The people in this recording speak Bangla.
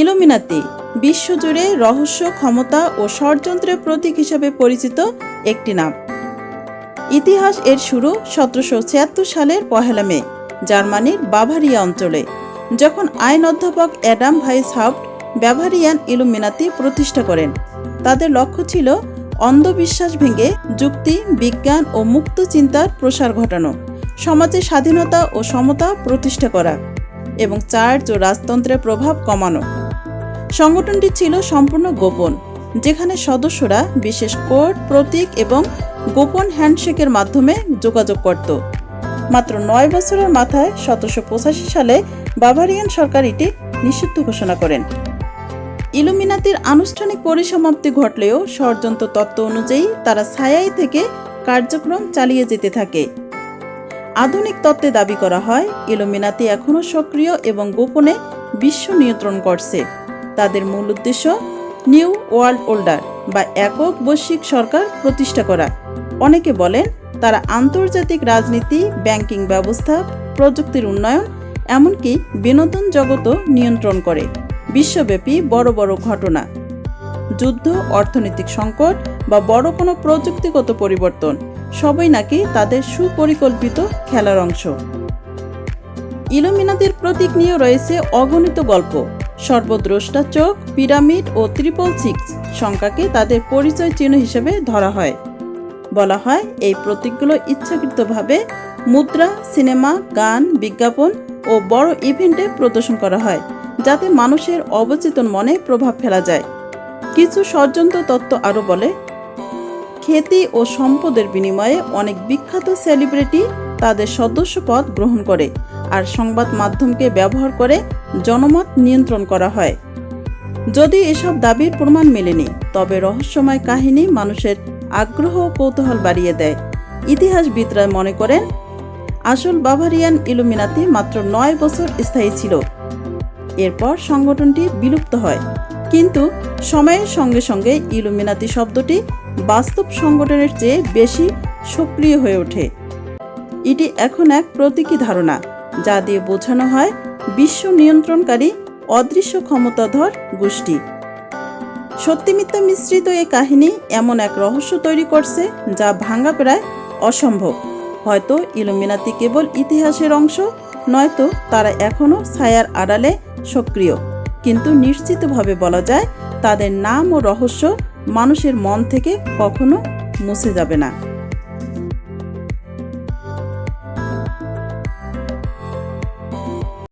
ইলুমিনাতি, বিশ্বজুড়ে রহস্য, ক্ষমতা ও ষড়যন্ত্রের প্রতীক হিসেবে পরিচিত একটি নাম। ইতিহাস এর শুরু সতেরোশো ছিয়াত্তর সালের পহেলা মে, জার্মানির বাভারিয়া অঞ্চলে, যখন আইন অধ্যাপক Adam Weishaupt Bavarian Illuminati প্রতিষ্ঠা করেন। তাদের লক্ষ্য ছিল অন্ধবিশ্বাস ভেঙে যুক্তি, বিজ্ঞান ও মুক্ত চিন্তার প্রসার ঘটানো, সমাজে স্বাধীনতা ও সমতা প্রতিষ্ঠা করা এবং চার্চ ও রাজতন্ত্রের প্রভাব কমানো। সংগঠনটি ছিল সম্পূর্ণ গোপন, যেখানে সদস্যরা বিশেষ কোড, প্রতীক এবং গোপন হ্যান্ডশেকের মাধ্যমে যোগাযোগ করত। মাত্র নয় বছরের মাথায় সতেরোশো পঁচাশি সালে বাভারিয়ান সরকার এটি নিষিদ্ধ ঘোষণা করেন। ইলুমিনাতির আনুষ্ঠানিক পরিসমাপ্তি ঘটলেও ষড়যন্ত্র তত্ত্ব অনুযায়ী তারা ছায়াই থেকে কার্যক্রম চালিয়ে যেতে থাকে। আধুনিক তত্ত্বে দাবি করা হয়, ইলুমিনাতি এখনও সক্রিয় এবং গোপনে বিশ্ব নিয়ন্ত্রণ করছে। তাদের মূল উদ্দেশ্য নিউ ওয়ার্ল্ড ওল্ডার বা একক বৈশ্বিক সরকার প্রতিষ্ঠা করা। অনেকে বলেন তারা আন্তর্জাতিক রাজনীতি, ব্যাংকিং ব্যবস্থা, প্রযুক্তির উন্নয়ন, এমনকি বিনোদন জগতও নিয়ন্ত্রণ করে। বিশ্বব্যাপী বড় বড় ঘটনা। যুদ্ধ, অর্থনৈতিক সংকট বা বড় কোনো প্রযুক্তিগত পরিবর্তন সবই নাকি তাদের সুপরিকল্পিত খেলার অংশ। ইলুমিনাদের প্রতীক নিয়ে রয়েছে অগণিত গল্প। সর্বদ্রষ্টা চোখ, পিরামিড ও ত্রিপল সিক্স সংখ্যাকে তাদের পরিচয় চিহ্ন হিসেবে ধরা হয়। বলা হয়, এই প্রতীকগুলো ইচ্ছাকৃতভাবে মুদ্রা, সিনেমা, গান, বিজ্ঞাপন ও বড় ইভেন্টে প্রদর্শন করা হয়, যাতে মানুষের অবচেতন মনে প্রভাব ফেলা যায়। কিছু ষড়যন্ত্র তত্ত্ব আরও বলে, খ্যাতি ও সম্পদের বিনিময়ে অনেক বিখ্যাত সেলিব্রিটি তাদের সদস্যপদ গ্রহণ করে। আর সংবাদ মাধ্যমকে ব্যবহার করে জনমত নিয়ন্ত্রণ করা হয়। যদি এসব দাবির প্রমাণ মেলেনি, তবে রহস্যময় কাহিনী মানুষের আগ্রহ ও কৌতূহল বাড়িয়ে দেয়। ইতিহাসবিদরা মনে করেন, আসল বাভারিয়ান ইলুমিনাতি মাত্র নয় বছর স্থায়ী ছিল। এরপর সংগঠনটি বিলুপ্ত হয়। কিন্তু সময়ের সঙ্গে সঙ্গে ইলুমিনাতি শব্দটি বাস্তব সংগঠনের চেয়ে বেশি সক্রিয় হয়ে ওঠে। এটি এখন এক প্রতীকী ধারণা। যা দিয়ে বোঝানো হয় বিশ্ব নিয়ন্ত্রণকারী অদৃশ্য ক্ষমতাধর গোষ্ঠী। সত্যি মিথ্যা মিশ্রিত এই কাহিনী এমন এক রহস্য তৈরি করছে যা ভাঙা প্রায় অসম্ভব। হয়তো ইলুমিনাতি কেবল ইতিহাসের অংশ, নয়তো তারা এখনও ছায়ার আড়ালে সক্রিয়। কিন্তু নিশ্চিতভাবে বলা যায়, তাদের নাম ও রহস্য মানুষের মন থেকে কখনো মুছে যাবে না।